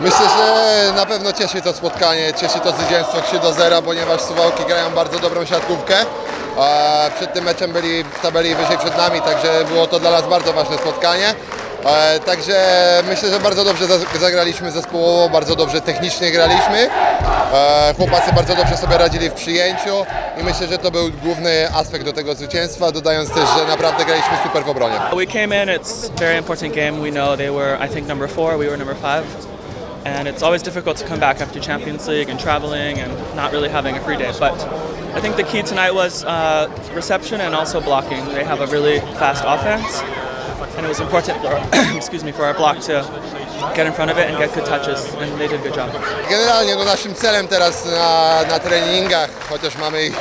Myślę, że na pewno cieszy to spotkanie, cieszy to zwycięstwo 3 do 0, ponieważ Suwałki grają bardzo dobrą siatkówkę. Przed tym meczem byli w tabeli wyżej przed nami, także było to dla nas bardzo ważne spotkanie. E, Także myślę, że bardzo dobrze za- zagraliśmy zespołowo, bardzo dobrze technicznie graliśmy. E, Chłopacy bardzo dobrze sobie radzili w przyjęciu i myślę, że to był główny aspekt do tego zwycięstwa, dodając też, że naprawdę graliśmy super w obronie. We came in, it's very important game. We know they were, I think, number four, we were number five. And it's always difficult to come back after Champions League and traveling and not really having a free day. But I think the key tonight was uh, reception and also blocking. They have a really fast offense. And it was important for, excuse me, for our block to get in front of it and get good touches. And they did a good job. Generalnie no naszym celem teraz na, na treningach, chociaż mamy ich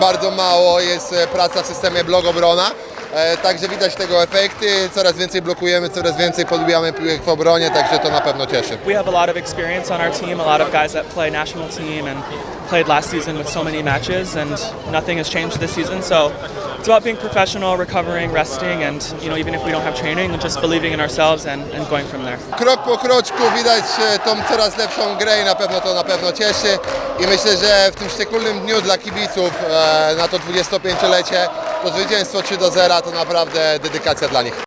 bardzo mało, jest e, praca w systemie blok obrona. E, Także widać tego efekty, coraz więcej blokujemy, coraz więcej podbijamy piłek w obronie, także to na pewno cieszy. We have a lot of experience on our team, a lot of guys that play national team and played last season with so many matches, and nothing has changed this season. So it's about being professional, recovering, resting, and you know even if we don't have training, just believing in ourselves and, and going from there. Krok po kroczku widać e, tą coraz lepszą grę i na pewno to na pewno cieszy i myślę, że w tym szczególnym dniu dla kibiców e, na to 25-lecie to zwycięstwo 3 do 0 to naprawdę dedykacja dla nich.